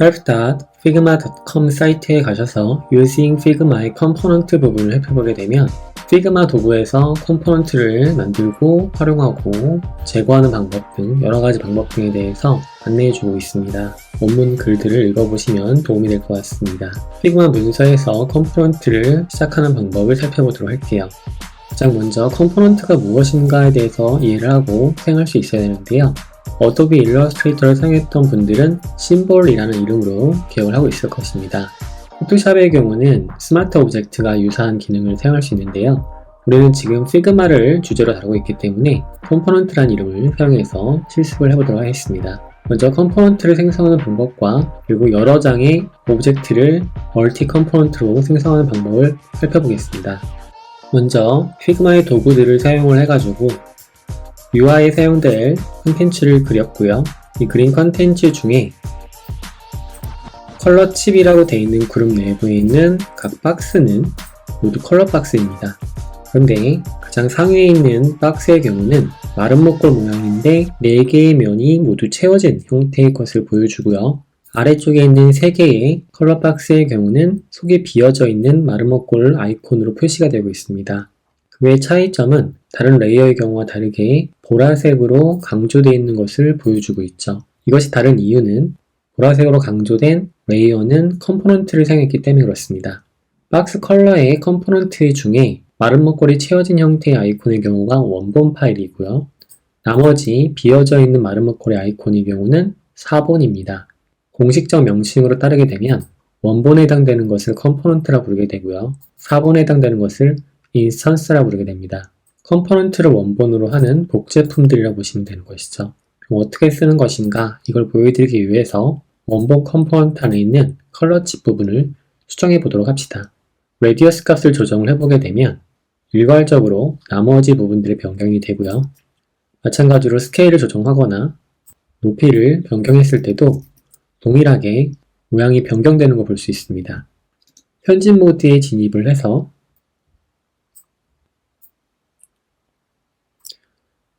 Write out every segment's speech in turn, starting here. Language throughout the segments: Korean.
help.figma.com 사이트에 가셔서 Using Figma의 컴포넌트 부분을 살펴보게 되면 피그마 도구에서 컴포넌트를 만들고 활용하고 제거하는 방법 등 여러 가지 방법 등에 대해서 안내해 주고 있습니다. 원문 글들을 읽어보시면 도움이 될 것 같습니다. 피그마 문서에서 컴포넌트를 시작하는 방법을 살펴보도록 할게요. 가장 먼저 컴포넌트가 무엇인가에 대해서 이해를 하고 사용할 수 있어야 되는데요. 어도비 일러스트레이터를 사용했던 분들은 심볼이라는 이름으로 기억을 하고 있을 것입니다. 포토샵의 경우는 스마트 오브젝트가 유사한 기능을 사용할 수 있는데요. 우리는 지금 피그마를 주제로 다루고 있기 때문에 컴포넌트란 이름을 사용해서 실습을 해보도록 하겠습니다. 먼저 컴포넌트를 생성하는 방법과 그리고 여러 장의 오브젝트를 멀티 컴포넌트로 생성하는 방법을 살펴보겠습니다. 먼저 피그마의 도구들을 사용을 해가지고 UI에 사용될 컨텐츠를 그렸고요. 이 그린 컨텐츠 중에 컬러 칩이라고 되어 있는 그룹 내부에 있는 각 박스는 모두 컬러 박스입니다. 그런데 가장 상위에 있는 박스의 경우는 마른 목골 모양인데 4개의 면이 모두 채워진 형태의 것을 보여주고요. 아래쪽에 있는 3개의 컬러 박스의 경우는 속에 비어져 있는 마른 목골 아이콘으로 표시가 되고 있습니다. 그 외의 차이점은 다른 레이어의 경우와 다르게 보라색으로 강조되어 있는 것을 보여주고 있죠. 이것이 다른 이유는 보라색으로 강조된 레이어는 컴포넌트를 사용했기 때문에 그렇습니다. 박스 컬러의 컴포넌트 중에 마른 목걸이 채워진 형태의 아이콘의 경우가 원본 파일이고요. 나머지 비어져 있는 마른 목걸이 아이콘의 경우는 사본입니다. 공식적 명칭으로 따르게 되면 원본에 해당되는 것을 컴포넌트라 부르게 되고요. 사본에 해당되는 것을 인스턴스라 부르게 됩니다. 컴포넌트를 원본으로 하는 복제품들이라고 보시면 되는 것이죠. 그럼 어떻게 쓰는 것인가 이걸 보여드리기 위해서 원본 컴포넌트 안에 있는 컬러 칩 부분을 수정해 보도록 합시다. 레디어스 값을 조정을 해보게 되면 일괄적으로 나머지 부분들이 변경이 되고요. 마찬가지로 스케일을 조정하거나 높이를 변경했을 때도 동일하게 모양이 변경되는 걸 볼 수 있습니다. 현진 모드에 진입을 해서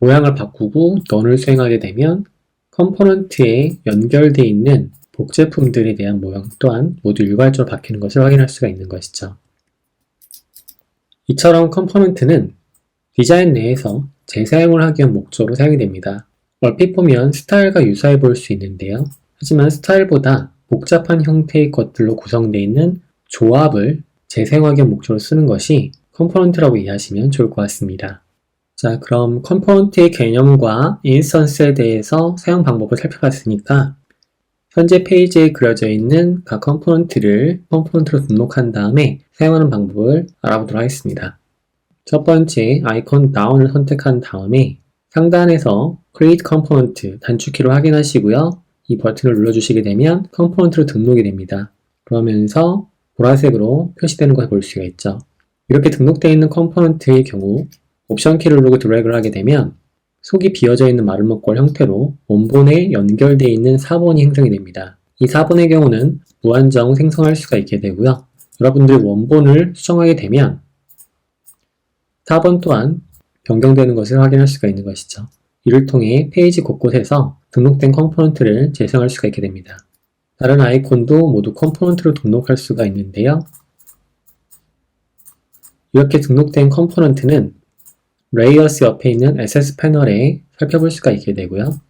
모양을 바꾸고 넌을 수행하게 되면 컴포넌트에 연결되어 있는 복제품들에 대한 모양 또한 모두 일괄적으로 바뀌는 것을 확인할 수가 있는 것이죠. 이처럼 컴포넌트는 디자인 내에서 재사용을 하기 위한 목적으로 사용이 됩니다. 얼핏 보면 스타일과 유사해 보일 수 있는데요. 하지만 스타일보다 복잡한 형태의 것들로 구성되어 있는 조합을 재사용하기 위한 목적으로 쓰는 것이 컴포넌트라고 이해하시면 좋을 것 같습니다. 자, 그럼 컴포넌트의 개념과 인스턴스에 대해서 사용 방법을 살펴봤으니까 현재 페이지에 그려져 있는 각 컴포넌트를 컴포넌트로 등록한 다음에 사용하는 방법을 알아보도록 하겠습니다. 첫 번째 아이콘 다운을 선택한 다음에 상단에서 Create Component 단축키로 확인하시고요. 이 버튼을 눌러주시게 되면 컴포넌트로 등록이 됩니다. 그러면서 보라색으로 표시되는 것을 볼 수가 있죠. 이렇게 등록되어 있는 컴포넌트의 경우 옵션 키를 누르고 드래그를 하게 되면 속이 비어져 있는 마른 목골 형태로 원본에 연결되어 있는 사본이 생성이 됩니다. 이 사본의 경우는 무한정 생성할 수가 있게 되고요. 여러분들이 원본을 수정하게 되면 사본 또한 변경되는 것을 확인할 수가 있는 것이죠. 이를 통해 페이지 곳곳에서 등록된 컴포넌트를 재생할 수가 있게 됩니다. 다른 아이콘도 모두 컴포넌트로 등록할 수가 있는데요. 이렇게 등록된 컴포넌트는 레이어스 옆에 있는 SS 패널에 살펴볼 수가 있게 되고요.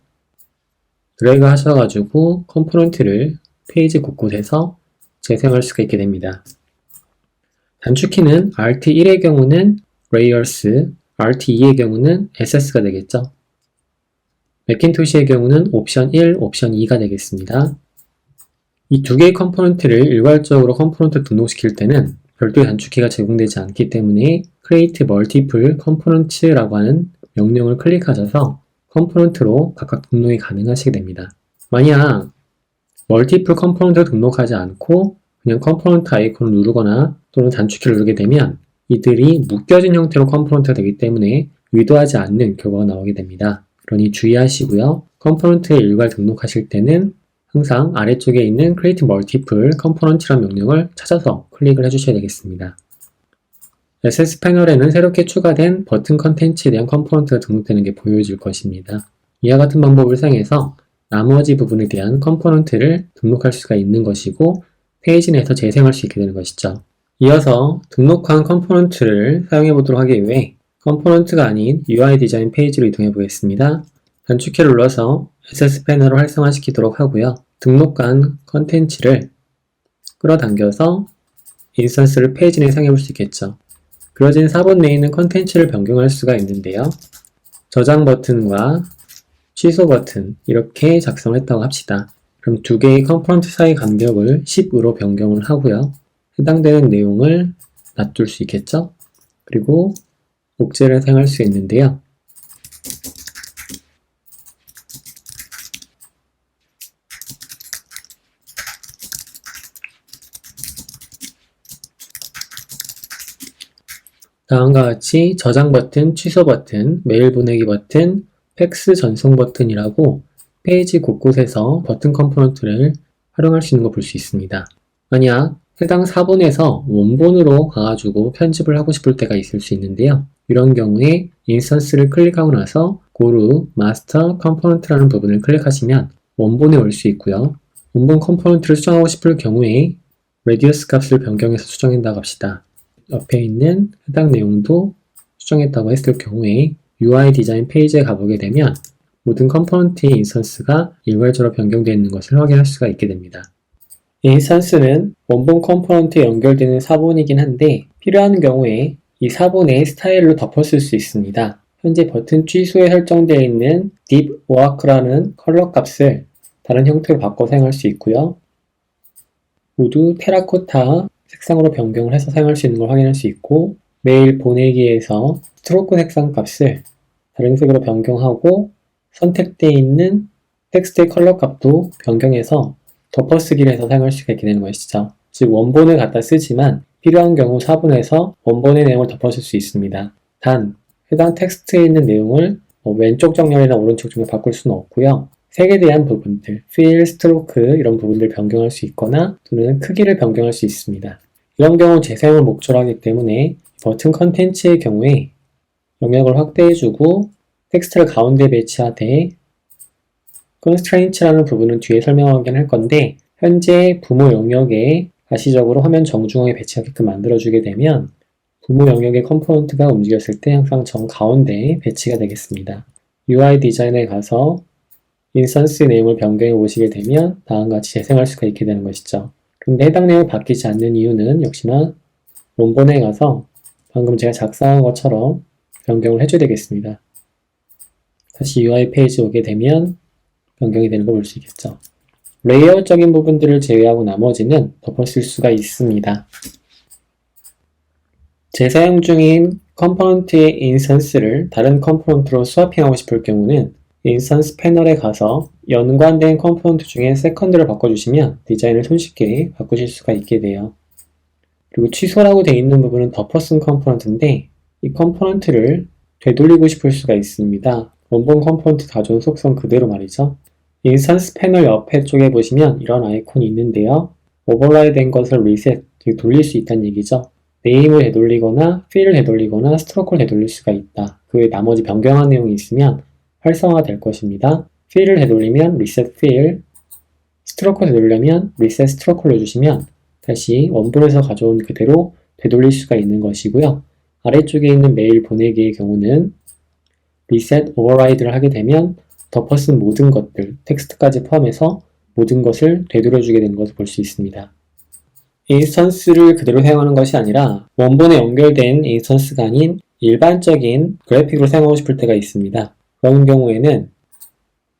드래그 하셔가지고 컴포넌트를 페이지 곳곳에서 재생할 수가 있게 됩니다. 단축키는 RT1의 경우는 레이어스, RT2의 경우는 SS가 되겠죠. 맥킨토시의 경우는 옵션 1, 옵션 2가 되겠습니다. 이 두 개의 컴포넌트를 일괄적으로 컴포넌트 등록시킬 때는 별도의 단축키가 제공되지 않기 때문에 create multiple components라고 하는 명령을 클릭하셔서 컴포넌트로 각각 등록이 가능하시게 됩니다. 만약 멀티플 컴포넌트를 등록하지 않고 그냥 컴포넌트 아이콘을 누르거나 또는 단축키를 누르게 되면 이들이 묶여진 형태로 컴포넌트가 되기 때문에 의도하지 않는 결과가 나오게 됩니다. 그러니 주의하시고요. 컴포넌트에 일괄 등록하실 때는 항상 아래쪽에 있는 Create Multiple Component라는 명령을 찾아서 클릭을 해주셔야 되겠습니다. SS 패널에는 새롭게 추가된 버튼 컨텐츠에 대한 컴포넌트가 등록되는 게 보여질 것입니다. 이와 같은 방법을 사용해서 나머지 부분에 대한 컴포넌트를 등록할 수가 있는 것이고 페이지 내에서 재생할 수 있게 되는 것이죠. 이어서 등록한 컴포넌트를 사용해 보도록 하기 위해 컴포넌트가 아닌 UI 디자인 페이지로 이동해 보겠습니다. 단축키를 눌러서 SS 패널을 활성화시키도록 하고요. 등록한 컨텐츠를 끌어당겨서 인스턴스를 페이지 내에 사용해 볼 수 있겠죠. 그려진 4번 내에 있는 컨텐츠를 변경할 수가 있는데요. 저장 버튼과 취소 버튼 이렇게 작성했다고 합시다. 그럼 두 개의 컴포넌트 사이 간격을 10으로 변경을 하고요. 해당되는 내용을 놔둘 수 있겠죠? 그리고 옥제를 사용할 수 있는데요. 다음과 같이 저장 버튼, 취소 버튼, 메일 보내기 버튼, 팩스 전송 버튼이라고 페이지 곳곳에서 버튼 컴포넌트를 활용할 수 있는 걸 볼 수 있습니다. 만약 해당 사본에서 원본으로 가가지고 편집을 하고 싶을 때가 있을 수 있는데요. 이런 경우에 인스턴스를 클릭하고 나서 고루 마스터 컴포넌트라는 부분을 클릭하시면 원본에 올 수 있고요. 원본 컴포넌트를 수정하고 싶을 경우에 레디어스 값을 변경해서 수정한다고 합시다. 옆에 있는 해당 내용도 수정했다고 했을 경우에 UI 디자인 페이지에 가보게 되면 모든 컴포넌트의 인스턴스가 일괄적으로 변경되어 있는 것을 확인할 수가 있게 됩니다. 인스턴스는 원본 컴포넌트에 연결되는 사본이긴 한데 필요한 경우에 이 사본의 스타일로 덮었을 수 있습니다. 현재 버튼 취소에 설정되어 있는 Deep Work라는 컬러 값을 다른 형태로 바꿔 사용할 수 있고요. 모두 테라코타 색상으로 변경을 해서 사용할 수 있는 걸 확인할 수 있고 메일 보내기에서 스트로크 색상 값을 다른 색으로 변경하고 선택되어 있는 텍스트의 컬러 값도 변경해서 덮어쓰기를 해서 사용할 수가 있게 되는 것이죠. 즉 원본을 갖다 쓰지만 필요한 경우 사본에서 원본의 내용을 덮어쓸 수 있습니다. 단 해당 텍스트에 있는 내용을 뭐 왼쪽 정렬이나 오른쪽 정렬 바꿀 수는 없고요. 색에 대한 부분들, 필, 스트로크 이런 부분들 변경할 수 있거나 또는 크기를 변경할 수 있습니다. 이런 경우 재사용을 목적으로 하기 때문에 버튼 컨텐츠의 경우에 영역을 확대해주고 텍스트를 가운데 배치하되 constraints라는 부분은 뒤에 설명하긴 할 건데 현재 부모 영역에 가시적으로 화면 정중앙에 배치하게끔 만들어주게 되면 부모 영역의 컴포넌트가 움직였을 때 항상 정 가운데에 배치가 되겠습니다. UI 디자인에 가서 인스턴스 내용을 변경해 보시게 되면 다음과 같이 재생할 수가 있게 되는 것이죠. 근데 해당 내용이 바뀌지 않는 이유는 역시나 원본에 가서 방금 제가 작성한 것처럼 변경을 해줘야 되겠습니다. 다시 UI 페이지 오게 되면 변경이 되는 걸 볼 수 있겠죠. 레이아웃적인 부분들을 제외하고 나머지는 덮어쓸 수가 있습니다. 재사용 중인 컴포넌트의 인스턴스를 다른 컴포넌트로 스와핑하고 싶을 경우는 인스턴스 패널에 가서 연관된 컴포넌트 중에 세컨드를 바꿔주시면 디자인을 손쉽게 바꾸실 수가 있게 돼요. 그리고 취소라고 되어 있는 부분은 덮어쓴 컴포넌트인데 이 컴포넌트를 되돌리고 싶을 수가 있습니다. 원본 컴포넌트 가져온 속성 그대로 말이죠. 인스턴스 패널 옆에 쪽에 보시면 이런 아이콘이 있는데요. 오버라이 된 것을 리셋, 즉 돌릴 수 있다는 얘기죠. 네임을 되돌리거나 필을 되돌리거나 스트로크를 되돌릴 수가 있다. 그 외 나머지 변경한 내용이 있으면 활성화될 것입니다. 필을 되돌리면 리셋 필, 스트로크 되돌리려면 리셋 스트로크를 해주시면 다시 원본에서 가져온 그대로 되돌릴 수가 있는 것이고요. 아래쪽에 있는 메일 보내기의 경우는 리셋 오버라이드를 하게 되면 덮어쓴 모든 것들, 텍스트까지 포함해서 모든 것을 되돌려주게 되는 것을 볼 수 있습니다. 인스턴스를 그대로 사용하는 것이 아니라 원본에 연결된 인스턴스가 아닌 일반적인 그래픽으로 사용하고 싶을 때가 있습니다. 그런 경우에는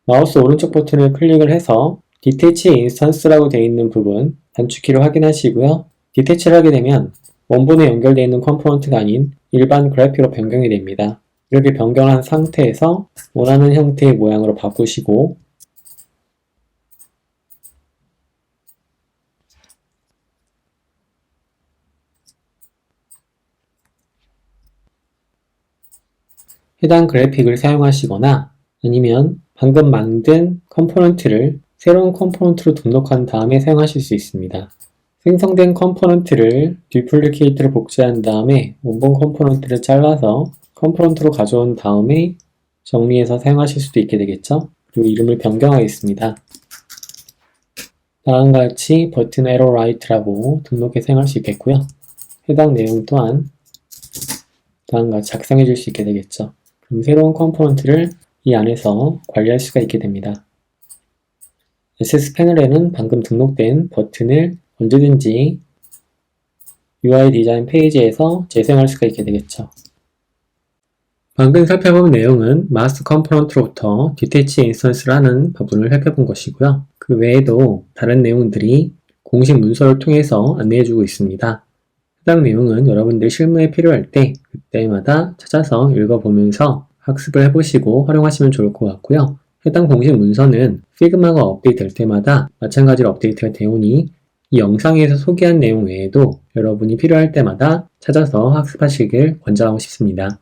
마우스 오른쪽 버튼을 클릭을 해서 디테치 인스턴스라고 되어 있는 부분 단축키를 확인하시고요. 디테치를 하게 되면 원본에 연결되어 있는 컴포넌트가 아닌 일반 그래픽으로 변경이 됩니다. 이렇게 변경한 상태에서 원하는 형태의 모양으로 바꾸시고 해당 그래픽을 사용하시거나 아니면 방금 만든 컴포넌트를 새로운 컴포넌트로 등록한 다음에 사용하실 수 있습니다. 생성된 컴포넌트를 듀플리케이트를 복제한 다음에 원본 컴포넌트를 잘라서 컴포넌트로 가져온 다음에 정리해서 사용하실 수도 있게 되겠죠. 그리고 이름을 변경하겠습니다. 다음과 같이 버튼 에러 라이트라고 등록해 사용할 수 있겠고요. 해당 내용 또한 다음과 같이 작성해 줄 수 있게 되겠죠. 그럼 새로운 컴포넌트를 이 안에서 관리할 수가 있게 됩니다. SS 패널에는 방금 등록된 버튼을 언제든지 UI 디자인 페이지에서 재사용할 수가 있게 되겠죠. 방금 살펴본 내용은 마스터 컴포넌트로부터 디테치 인스턴스라는 부분을 살펴본 것이고요. 그 외에도 다른 내용들이 공식 문서를 통해서 안내해주고 있습니다. 해당 내용은 여러분들 실무에 필요할 때 그때마다 찾아서 읽어보면서 학습을 해보시고 활용하시면 좋을 것 같고요. 해당 공식 문서는 피그마가 업데이트 될 때마다 마찬가지로 업데이트가 되오니 이 영상에서 소개한 내용 외에도 여러분이 필요할 때마다 찾아서 학습하시길 권장하고 싶습니다.